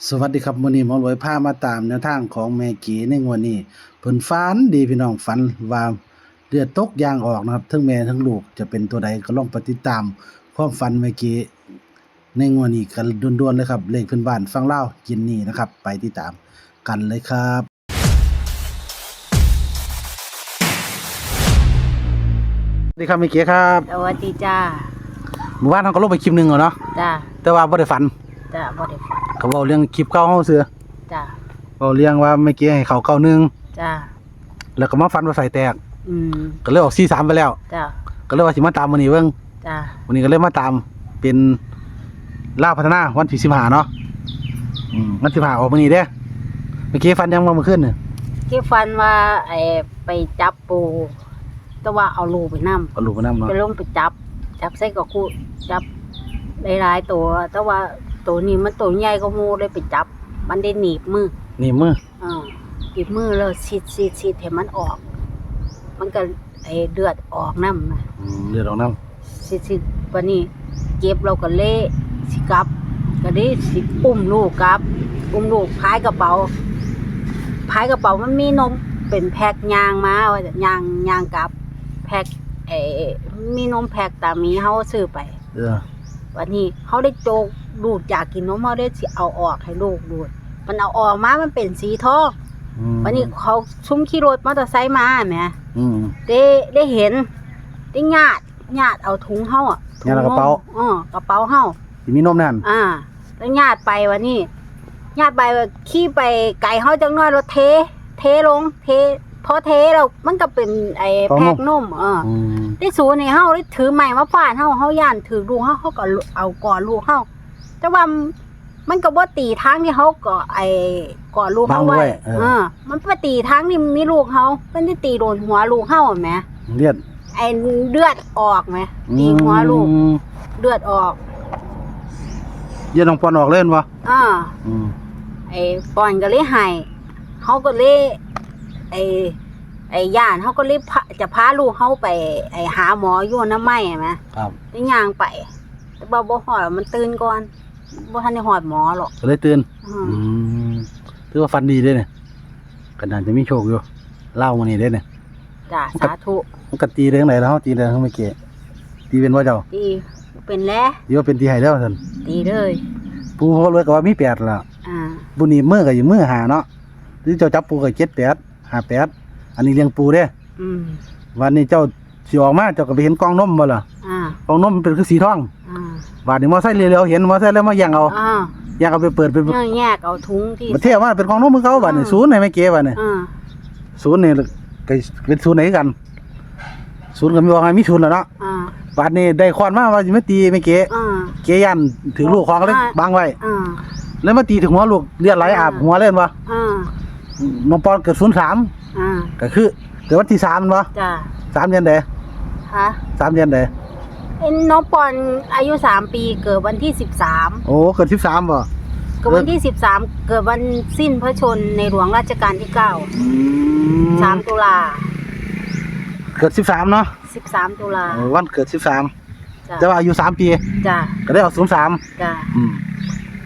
สวัสดีครับมื้อนี้หมอรวยพามาตามแนวทางของแม่กีในงวดนี้เพิ่นฝันดีพี่น้องฝันว่าเลือดตกยางออกนะครับทั้งแม่ทั้งลูกจะเป็นตัวใดก็ลองไปติดตาม ความฝันแม่กีในงวดนี้กันด่วนๆเลยครับ เลขเพิ่นบ้านฟังเล่าวกินนี่นะครับ ไปติดตามกันเลยครับ สวัสดีครับแม่กีครับสวัสดีจ้าเมื่อวานเราก็ลงไปคลิปหนึงแล้วเนาะจ้าแต่ว่าบ่ได้ฝันจ้าบ่ได้ฝัน เขาเว้าเรื่องคลิปเก่าเฮาซื่อจ้าเว้าเรื่องว่าแม่กีให้เขาเก่าหนึงจ้าแล้วก็มาฟันว่าไฟแตก อืมก็เลยออก43ไปแล้ว จ้าก็เลยว่าสิมาตามมื้อนี้เบิ่งจ้าวันนี้ก็เลยมาตามเป็นลาวพัฒนาวันที่15เนาะอืมวันที่15ออกมื้อนี้เด้เมื่อกี้ฟันยังมาเมื่อคืนนี่ที่ฟันว่าไอ้ไปจับปูแต่ว่าเอาลูกไปนำก็รู้มานํเนาะไปลงไปจับ จับใส่กับคู่จับหลายๆตัว แต่ว่า ตัวนี้มันตัวใหญ่ก็มูเลยไปจับ มันได้หนีบมือนี่มืออ่าหนีบมือแล้วฉีดฉีดฉีดให้มันออก มันก็ไอ้เลือดออกน้ำนะอืมเลือดออกน้สิสิวันนี้เก็บเราก็เละสิกลับ ก็ได้สิอุ้มลูกกลับ อุ้มลูกพายกระเป๋าพายกระเป๋ามันมีนมเป็นแพ็คยางมาว่าจะยางยางกลับแพ็คเออมีนมแพ็คตามนี้เขาซื้อไปำเออวันนี้เขาได้โจก ดูดอยากกินนมเขาได้สิเอาออกให้ลูกดูด มันเอาออกมา มันเป็นสีทองอืมวันนี้เขาชุ่มขี่รถมอเตอร์ไซค์มาแหมอืม ได้ได้เห็นได้ญาติญาติเอาถุงเฮาอะถุงญาติเอากระเป๋าอ๋อกระเป๋าเฮา สิมีนมนั่นอ่าแล้วญาติไปวันนี้ญาติไปว่าขี่ไปไก่เฮาจังน้อยรถเท เทลง เท พอเทแล้วมันก็เป็นไอ้แพ็กนมเอออืมได้สูนให้เฮาได้ถือไม้มาฟาดเฮาเฮาย่านถือลูกเฮาเฮาก็เอาก่อนลูกเฮา แต่ว่ามันก็บ่ตีทางที่เฮาก็ไอ้ก่อนลูกเฮาไว้เออ มันไปตีทางที่มีลูกเฮามันได้ตีโดนหัวลูกเฮาแหมเลือดไอ้เลือดออกไหมตีหัวลูกอืมเลือดออกเลือดน้องปอนออกเล่นบ่อ่าอืมไอ้ปอนก็เลยใหายเขาก็เลยไอ้ไอ้ย่านเขาก็เลยพาจะพาลูกเขาไป ไอ้หาหมออยู่น้ำไม้ไหมครับได้ย่างไปแต่บ่บ่หอดมันตื่นก่อน บ่ทันได้หอดหมอหรอกก็เลยตื่น อืมอืมถือว่าฟันดีเด้เนี่ยก็น่าจะมีโชคอยู่เล่ามื้อนี้เด้เนี่ยจ้าสาธุมันก็ตีเรื่องไหนแล้วตีเรื่องเมื่อกี้ตีเป็นว่าเจ้าดีเป็นแล้วตีว่าเป็นตีไห้แล้วท่านดีเลย ปูเขาเลยก็ว่ามีแปดแล้วอ่าบุนี่มือก็อยู่มือหาเนาะหรือเจ้าจับปูก็เจ็ดแปดหาแปดอันนี้เลี้ยงปูเด้อืมวันนี้เจ้าสิออกมาเจ้าก็ไปเห็นกองนมบ่ล่ะอ่ากองนมมันเป็นคือสีทองอ่า บาดนี้มอไซค์เร็วๆเห็นมอไซค์แล้วมาแย่งเอาอ่าแย่งเอาไปเปิดเป็นเนี่ยแยกเอาถุงที่ มาเที่ยวมาเป็นกองนมมือเขาบาดนี้ศูนย์ไหนไม่เก๋บาดนี้อ่าศูนย์นี่ก็เป็นศูนย์ไหนกันศูนย์ก็มีว่าไงมีศูนย์แล้วเนาะอ่าบาดนี้ได้ควันมาว่าสิมาตีไม่เก๋อ่าเก๋ยันถือลูกของเลยบังไว้ อ่าแล้วมาตีถึงหัวลูกเลือดไหลอาบหัวเล่นวะอ่าน้องปอนเกิดศูนย์สามอ่าก็คือเกิดวันที่สามวะจ้าสามเดือนเดฮะสามเดือนเดเอ็ นน้องปอนอายุสามปีเกิดวันที่สิบสามโอ้เกิดสิบสามบ่เกิดวันที่สิบสามเกิดวันสิ้นพระชนในหลวงรัชกาลที่เก้าสามตุลาเกิดสิบสามเนาะสิบสามตุลาเออวันเกิดสิบสามจ้าแต่ว่าอายุสามปีจ้าก็ได้ออกศูนย์สามจ้าอืม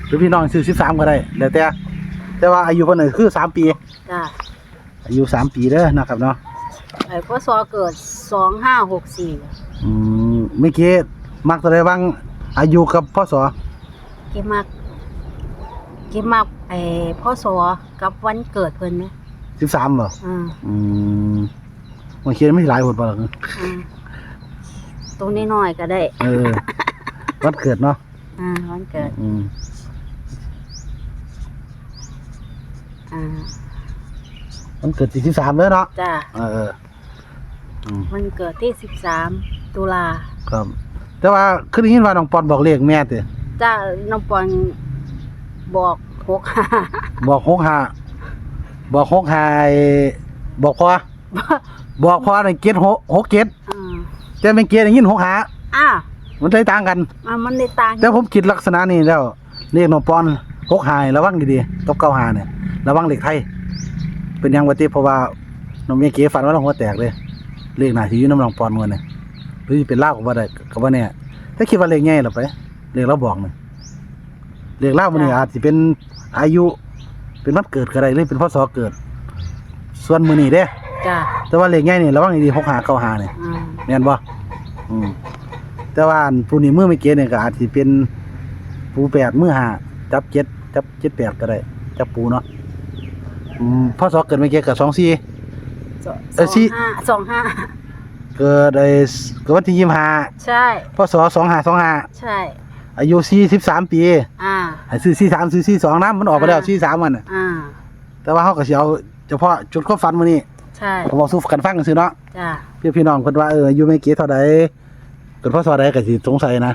หรือพี่น้องซื้อสิบสามก็ได้แล้วแต่แต่ว่าอายุเพิ่นนคือสามปีจ้าอายุสามปีเด้อนะครับเนาะไอ้พ่อซอเกิดสองห้าหกสี่อืม เมื่อกี้มักตัวใดบ้างอายุกับพ่อสอเก็บมากเก็บมากไอ้พ่อซอกับวันเกิดเพิ่นไหมสิบสามบ่อ่าอืมมันเขียนไม่หลายบทบ่ล่ะอ่าตรงนี้น้อยๆก็ได้ เออวันเกิดเนาะอ่า วันเกิด อืมอ่า วันเกิดสี่สิบสามเลยเนาะจ้าเออเอออืมวันเกิดที่สิบสามตุลา ครับ แต่ว่าคือได้ยินว่าน้องปอนบอกเลขแม่ติจ้าน้องปอนบอกหกห้าบอกหกห้าบอกหกห้าไอ้บอกพอบอกพอในเกตหกหกเกตอ่าแต่เป็นเกตได้ยินหกห้าอ้าวมันได้ต่างกัน อ่ามันได้ต่างแต่ผมคิดลักษณะนี้แล้วเลขน้องปอนหกห้าระวังดีๆกับเก้าห้าเนี่ยระวังเลขไทย เป็นหยังวะติเพราะว่าน้องเมียเก๋ฝันว่าน้องหัวแตกเลยเลขหน้าสิอยู่น้ำน้องปอนเงินเนี่ย หรือสิเป็นลาวก็บ่ได้ก็บ่แน่ถ้าคิดว่าเลขใหญ่ล่ะไปเลขเราบอกนี่เลขเล่ามันนี่อาจสิเป็นอายุ เป็นวันเกิดก็ได้หรือเป็นพศเกิด ส่วนมื้อนี้เด้ จ้ะแต่ว่าเลขใหญ่นี่ระวังให้ดี6 5 9 5นี่อืมแม่นบ่อืมแต่ว่าอันผู้นี้มือไม่เก๋เนี่ยก็อาจสิเป็นปูแปดมือห้าจับเจ็ดจับเจ็ดแปดก็ได้ จับปูเนาะอืมพศเกิดไม่เก๋กับสองสี่ สองเอ้ยสิห้าสองห้า เกิดไอ้เกิดวันที่ยี่ห้าใช่ พศสองห้าสองห้าใช่ อายุสี่สิบสามปีอ่าให้ซื้อสี่สามซื้อสี่สองน้ำมันออกไปแล้วอ่าสี่สามมันน่ะอ่า แต่ว่าเขาก็สิเอาเฉพาะจุดความฝันมื้อนี้ใช่ก็บอกสู้กันฟังกันซื่อเนาะจ้ะพี่พี่น้องเพิ่นว่าเอออายุไม่เก๋เท่าใดเกิดพศใดก็สิสงสัยนะ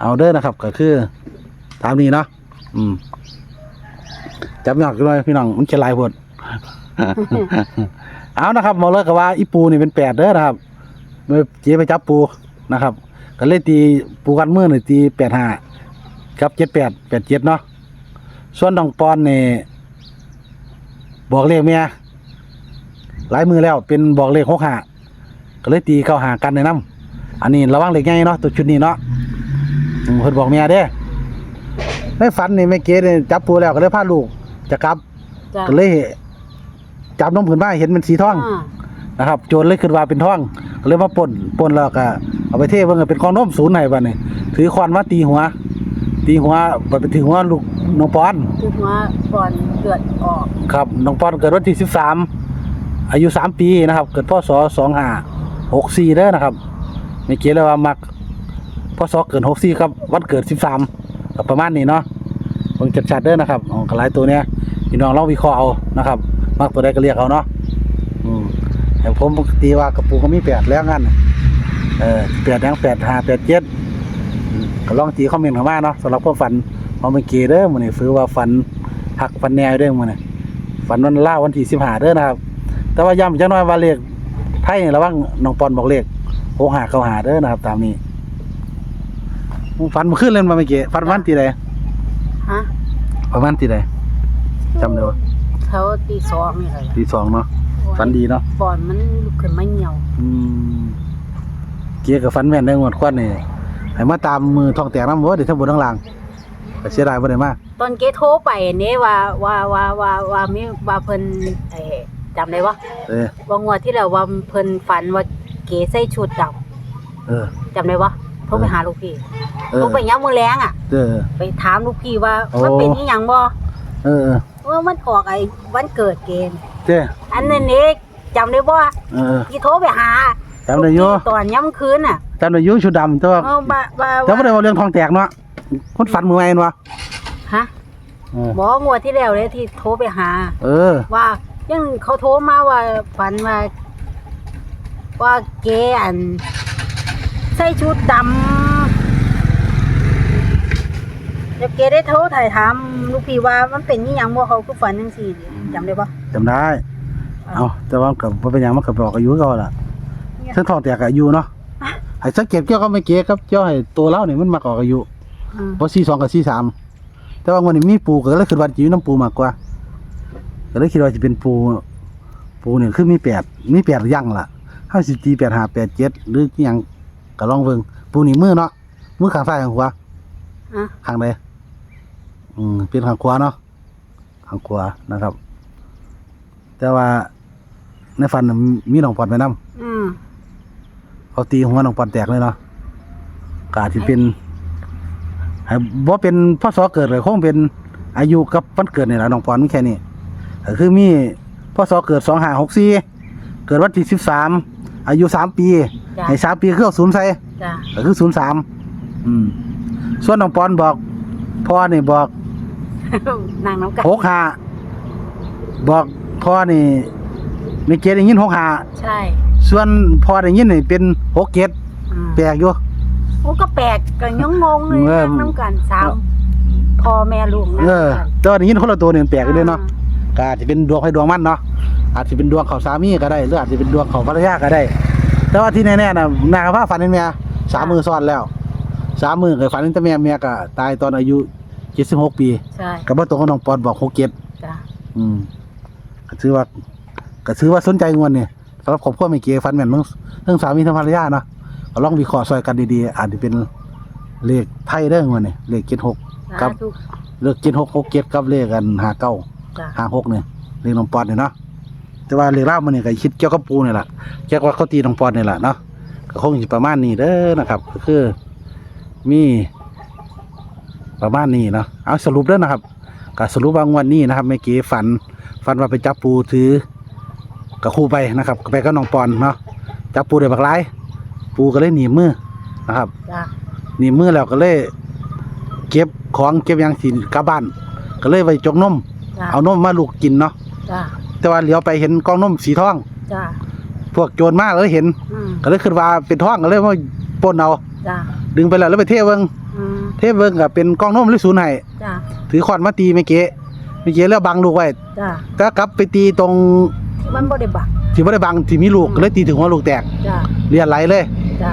เอาเด้อนะครับก็คือตามนี้เนาะอืมจับยอดกันเลยพี่น้องมันจะลายหด เอานะครับหมอเลิกกับว่าอีปูนี่เป็นแปดเด้อนะครับเมื่อเจ๊ไปจับปูนะครับก็เลยตีปูกันมือหนึ่งตีแปดห้ากับเจ็ดแปดแปดเจ็ดเนาะส่วนน้องปอนนี่บอกเลขเมียหลายมือแล้วเป็นบอกเลขหกห้าก็เลยตีเข้าหากันในน้ำอันนี้ระวังเลขง่ายเนาะตัวชุดนี้เนาะอืมเพิ่นบอกเมียเด้ในฝันนี่แม่เก๋เนี่ยจับปูแล้วก็เลยพาลูกจะกลับจ้ะก็เลย จับน้องผืนมาเห็นเป็นสีทองอ่านะครับโจรเลยขึ้นว่าเป็นทองก็เลยมาปล้นปล้นแล้วก็เอาไปเทเบิ่งก็เป็นของนมศูนย์ให้บัดนี้ถือค้อนมาตีหัว ตีหัวบัดไปถึงหัวลูกน้องปอน คือหัวก่อนเลือดออกครับน้องปอนเกิดวันที่ 13 อายุ 3 ปีนะครับ เกิดพศ2564เด้อนะครับไม่เกี่ยวเลยว่ามักพศเกิด64ครับ วันเกิด 13ก็ประมาณนี้เนาะเบิ่งชัดๆเด้อนะครับอ๋อก็หลายตัวเนี้ยพี่น้องลองวิเคราะห์เอานะครับ มักตัวใดก็เรียกเอาเนาะอืมแต่ผมตีว่ากระปูก็มีแปดแล้วงั้นเออแปดยังแปดห้าแปดเจ็ดอืมก็ลองตีคอมเมนต์เข้ามาเนาะสำหรับความฝันเอาเมื่อกี้เด้อมื้อนี้ฟื้อว่าฝันหักฝันแนวเด้อมื้อนี้ฝันวันล่าวันที่15เด้อนะครับ แต่ว่าย้ำจังน้อยว่าเลขไทยนี่ระวังน้องปอนบอกเลขโหหาเข้าหาเด้อนะครับ ตามนี้ฝันเมื่อคืนเล่นมาเมื่อกี้ฝันวันที่ใดฮะประมาณที่ใดจำได้บ่เขาตีสองนี่เลยที่สองเนาะฝันดีเนาะบอนมันลุกขึ้นมาเหี่ยวอืมเกียร์กับฟันแม่นได้หมดควันนี่ให้มาตามมือทองแตกน้ำบ่เดี๋ยวทั้งบนทั้งล่างก็เสียดายบ่ได้มาตอนเกโทรไปนี่ว่าว่าว่าว่าว่ามีว่าเพิ่นเอ่อจำได้บ่เออว่างวดที่แล้วว่าเพิ่นฝันว่าเก๋ใส่ชุดดเออำจำได้บ่โทรไปหาลูกพี่เอโทรอไปยามมื้อแลงอะ เออ ไปถามลูกพี่ว่าโอ้มันเป็นอีหยังบ่เออเออ ว่ามันออกไอ้วันเกิดเกณฑ์เจ้อันนั้นนี่จำได้บ่เออที่โทรไปหาจำได้อยู่ลูกพี่ตอนย่ำคืนน่ะจำได้อยู่ชุดดำแต่ว่าเออว่าว่าจำบ่ได้ว่าเรื่องทองแตกเนาะคนฝันมือไงวะฮะเออบอกงวดที่แล้วเลยที่โทรไปหา เออ ว่ายังเขาโทรมาว่าฝันว่าว่าเกอันใส่ชุดดำ แล้วเกได้โทรถ่ายถามลูกพี่ว่ามันเป็นนี่ยังบ่เขาคือฝันจังซี่จำได้ปะจำได้ เอาแต่ว่าก็บ่เป็นหยังมันก็บอกอายุเขาล่ะซึ่งทองแตกก็อายุเนาะให้สังเกตเกี่ยวกับไม่เก๋ครับเจ้าให้ตัวเรานี่มันมักออกอายุอืมเพราะสี่สองกับสี่สามแต่ว่าวันนี้มีปูก็เลยคิดว่าจะอยู่น้ำปูมากกว่าก็เลยคิดว่าจะเป็นปู ปูเนี่ยคือมีแปดมีแปดหรือยังล่ะห้าสิบตีแปดห้าแปดเจ็ดหรืออิหยังก็ลองเบิ่งปูนี่มือเนาะมือข้างซ้ายข้างขวาอะข้างใด อืมเป็นข้างขวาเนาะข้างขวานะครับ แต่ว่าในฟันน่ะมีหนองปอดไปน้อืมำเขาตีหัวหนองปอดแตกเลยเนาะกอาจจะเป็นให้บ่เป็นพ่อสอเกิดเลยคงเป็นอายุกับวันเกิดนี่แหละน้องปอนมีแค่นี้ก็คือมีพ่อสอเกิดสองห้าหกสี่เกิดวันที่สิบสามอายุสามปี จ้ะให้สามปีคือเอาศูนย์ใส่ จ้ะก็คือศูนย์สาม อืม ส่วนน้องปอนบอก พ่อนี่บอก นางน้ำกันหกห้าบอกพ่อนี่ไม่เกตได้ยินหกห้าใช่ส่วนพ่อได้ยินนี่เป็นหกเกตอืมแปลกอยู่ โอ้ก็แปลกก็ยังงงเลยเออ นางน้ำกันสามพ่อแม่ลูกนะเออแต่ว่าได้ยินคนละตัวนี่มันแปลกอยู่เลยเนาะก็อาจจะเป็นดวงให้ดวงมันเนาะอาจจะเป็นดวงเขาสามีก็ได้หรืออาจจะเป็นดวงเขาภรรยาก็ได้ แต่ว่าที่แน่ๆน่ะนางกับพ่อฝันเห็นเมียสามมือซ้อนแล้วสามมือเคยฝันเห็นแต่เมียเมียก็ตายตอนอายุ เจ็ดสิบหกปีใช่กับว่าตรงกับน้องปอนบอกหกเจ็ดจ้ะอืมก็ถือว่าก็ถือว่าสนใจงวนเนี่ยสำหรับครอบครัวไม่เกี่ยฟันแม่นทั้งทั้งสามีทั้งภรรยาเนาะก็ลองวิเคราะห์ซอยกันดีๆอาจจะเป็นเลขไทยเด้องวนเนี่ยเลขเจ็ดหกครับสาธุเลขเจ็ดหกหกเจ็ดกับเลขกันหาเก้าจ้ะหาหกเนี่ยเลขน้องปอนเนี่ยเนาะแต่ว่าเลขเล่ามันเนี่ยก็คิดเกี่ยวกับปูเนี่ยแหละเกี่ยวกับเขาตีน้องปอนเนี่ยแหละเนาะก็คงสิประมาณนี้เด้อนะครับก็คือมี ประมาณนี้เนาะเอาสรุปเด้อนะครับก็สรุปว่างวันนี้นะครับเมื่อกี้ฝันฝันว่าไปจับปูถือกับครูไปนะครับไปกับน้องปอนเนาะจับปูได้บักหลายปูก็เลยหนีบมือนะครับจ้ะหนีบมือแล้วก็เลย เก็บของเก็บหยังสิกลับบ้านก็เลยไปจกนมจ้ะเอานมมาลูกกินเนาะจ้ะแต่ว่าเหลียวไปเห็นกล่องนมสีทอง จ้ะพวกโจรมาเลยเห็น อืมก็เลยคิดว่าเป็นทองก็เลยมาปล้นเอา จ้ะดึงไปแล้วแล้วไปเทเบิง อืมเทเบิงก็เป็นกล่องนมหรือศูนย์ให้จ้ะถือขวานมาตีไม่เก๋ไม่เก๋แล้วบังลูกไว้จ้ะก็กลับไปตีตรงที่มันบ่ได้บักที่ไม่ได้บังที่มีลูกก็เลยตีถึงหัวลูกแตกจ้ะเลียดไหลเลยจ้ะ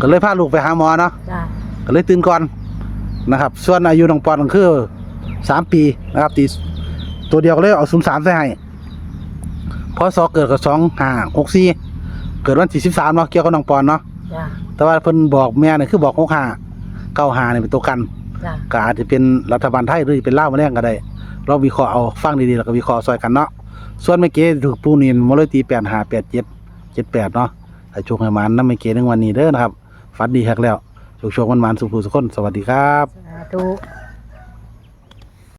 ก็เลยพาลูกไปหาหมอเนาะจ้ะก็เลยตื่นก่อนนะครับ ส่วนอายุน้องปอนก็คือสามปีนะครับตีตัวเดียวก็เลยเอาศูนย์สามใส่ให้พศเกิดกับสองห้าหกสี่เกิดวันที่สิบสามเนาะเกี่ยวกับน้องปอนเนาะจ้ะแต่ว่าเพิ่นบอกแม่เนี่ยคือบอกหกห้า เก้าห้าเนี่ยเป็นตัวกันจ้ะก็อาจจะเป็นรัฐบาลไทยหรือเป็นลาวมาแรงก็ได้ เราวิเคราะห์เอาฟังดีๆแล้วก็วิเคราะห์ซอยกันเนาะส่วนเมื่อกี้ถูกปูนินมเลยตีแปดห้าแปดเจ็ดเจ็ดแปดเนาะให้โชคให้หมันน้ำเมื่อกี้ในวันนี้เด้อนะครับฝันดีฮักแล้วโชคโชคมันมันๆสุขสุขคนสวัสดีครับ สาธุ